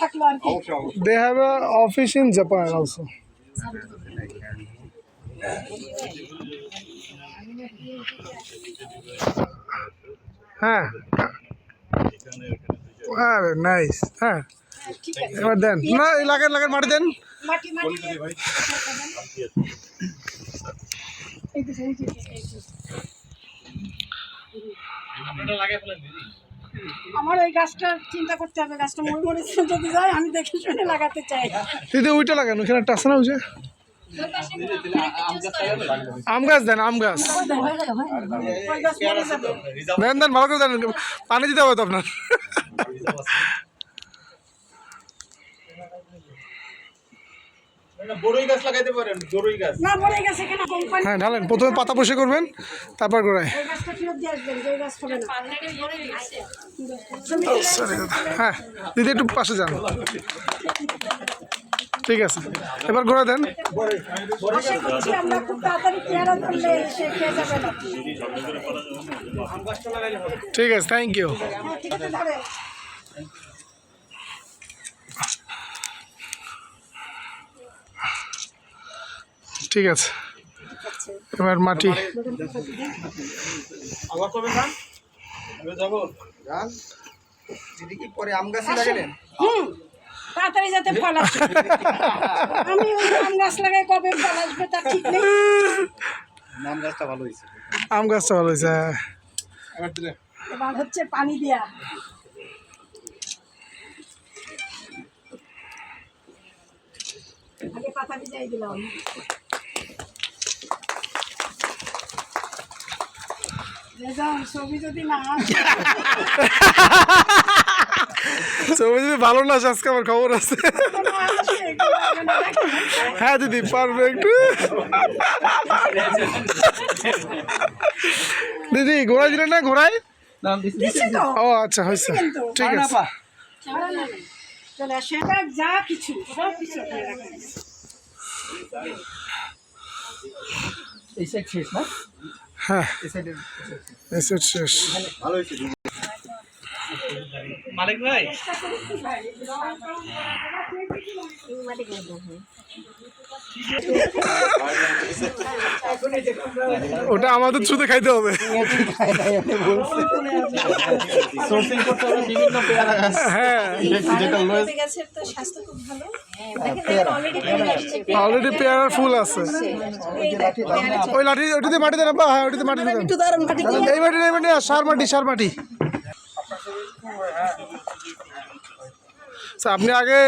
থাকল আর কি। They have a office Japan also. হ্যাঁ। আরে নাইস হ্যাঁ। আছে। এবার দেন। না লাগান লাগান মাটি দেন। মাটি মাটি। এই এই এই। আমার ওই গাছটা চিন্তা করতে হবে গাছটা মরে মরে যদি যায় আমি দেখে শুনে লাগাতে চাই। দিদি ওইটা লাগানো ওখানে একটা আছে না ওই যে? আম গাছ দেন আম গাছ। দেন দেন ভালো করে দেন পানি দিতে হবে তো আপনার বড়ই গাছ লাগাইতে পারেন বড়ই গাছ না মরে গেছে কেন কোম্পানি হ্যাঁ ঢালেন। প্রথমে পাতা বসে করবেন তারপর গোড়ায়। হ্যাঁ দিদি একটু পাশে যান। ঠিক আছে। এবার ঘোরা দেন। ঠিক আছে থ্যাংক ইউ হ্যাঁ ঠিক আছে ধরে ঠিক আছে এবার মাটি আবার কবে গান আমি যাব গান দিদি কি পরে হুম। তাড়াতাড়ি যাতে ফল আসে। আমি ওই আম গাছ লাগাই কবে ফল আসবে তার ঠিক নেই। আম গাছটা ভালো হয়েছে। আম গাছটা ভালো হয়েছে হ্যাঁ। এবার এবার হচ্ছে পানি দেয়া। আগে পাতা ভিজাই দিলাম। ছবি যদি ভালো না আসে, আজকে আমার খবর আছে। হ্যাঁ দিদি পারফেক্ট দিদি ঘোড়ায় দিলেন না ঘোড়ায়? ও আচ্ছা হয়েছে। ঠিক আছে। যা কিছু সব কিছু। এই সাইড শেষ না? হ্যাঁ। সাইডে শেষ। ভালো হয়েছে মালিক ভাই ওটা আমাদের শুধু খাইতে হবে। সোর্সিং করতে হবে বিভিন্ন পেয়ারা গাছ। হ্যাঁ। যেটা লয়েস্ট গাছের তো স্বাস্থ্য খুব ভালো। অলরেডি পেয়ারার ফুল আছে। ওই লাঠি ওটিতে মাটি দেন বা হ্যাঁ ওটিতে মাটি দেন। এই মাটি এই মাটি সার মাটি সার মাটি। আচ্ছা, আপনি আগে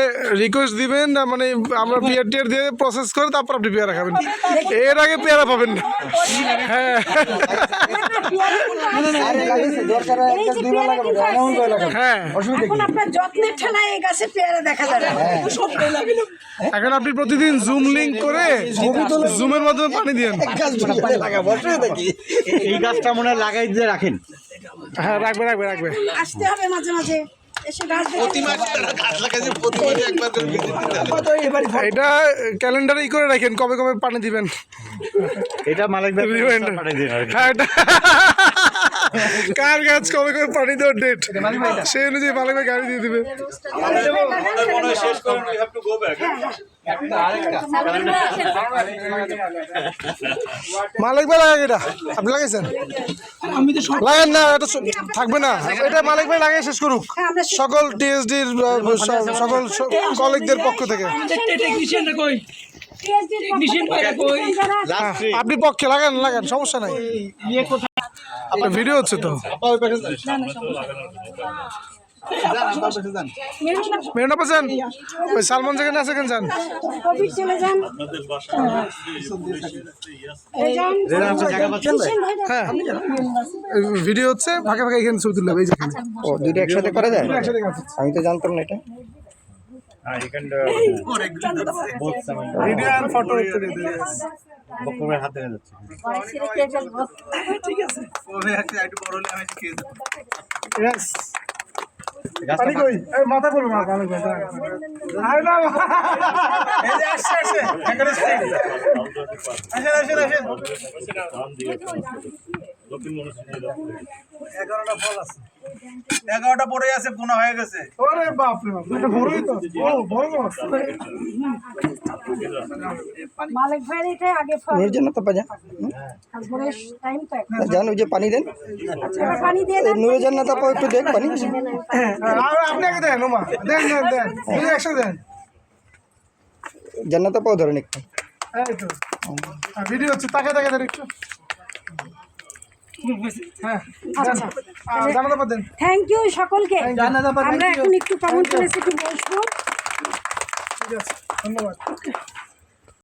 রিকোয়েস্ট দিবেন না মানে আমরা পিয়ার টিয়ার দিয়ে প্রসেস করে তারপর আপনি পেয়ারা খাবেন। এর আগে পেয়ারা পাবেন না। হ্যাঁ। হয় হ্যাঁ। এখন আপনার যত্নের ঠেলায় এই গাছে পেয়ারা দেখা যাবে। এখন আপনি প্রতিদিন জুম লিঙ্ক করে জুমের মাধ্যমে পানি লাগাবো এই গাছটা মনে হয় লাগাই দিয়ে রাখেন। হ্যাঁ রাখবে রাখবে রাখবে। আসতে হবে মাঝে মাঝে। এটা ক্যালেন্ডারে ই করে রাখেন কবে কবে পানি দিবেন। এটা মালিক। হ্যাঁ এটা কার গাছ কবে কবে পানি দেওয়ার ডেট সেই অনুযায়ী মালিক ভাই গাড়ি দিয়ে দিবে। মালিক ভাই লাগাই এটা। আপনি লাগাইছেন? লাগান না এটা থাকবে না। এটা মালিক ভাই লাগাই শেষ করুক। সকল টিএসডির সকল কলিগদের পক্ষ থেকে। আপনি পক্ষে লাগান লাগান সমস্যা নাই। ভিডিও হচ্ছে তো। মেরুনা পাচ্ছেন? ওই সালমান যেখানে আছে কেন যান। হ্যাঁ। ভিডিও হচ্ছে ফাঁকে ফাঁকে এখানে ছবি হবে এই যেখানে ও দুইটা একসাথে করা যায়? আমি তো জানতাম না এটা। হ্যাঁ, ভিডিও আর ফটো একটু দিয়ে দিলে। বক্রমের হাত দেখা যাচ্ছে। Yes. পানি কই? এই মাথা করবে না, পানি কই, আরে না, এই যে আসছে, আসছে। এখানে আসছে। আসেন, আসেন, আসেন। এগারোটা পরে আছে গোনা হয়ে গেছে ওরে বাপ রে বাপ বড়ই তো ও বড় মাছ মালিক ভাই এটা আগে ফল ওর জন্য তো পাজা টাইম তো। জান ওই যে পানি দেন। এবার পানি দিয়ে দেন। নুরে জান্নাত আপা একটু দেখ পানি। আর আপনি আগে দেন ওমা দেন দেন দেন। একসাথে দেন। জান্নাত আপাও ধরেন একটু। এই তো ভিডিও হচ্ছে তাকে তাকে দেন একটু। হ্যাঁ আচ্ছা। জানাতে পারেন থ্যাংক ইউ সকলকে। আমরা এখন একটু কমেন্ট করে একটু বসবো। ধন্যবাদ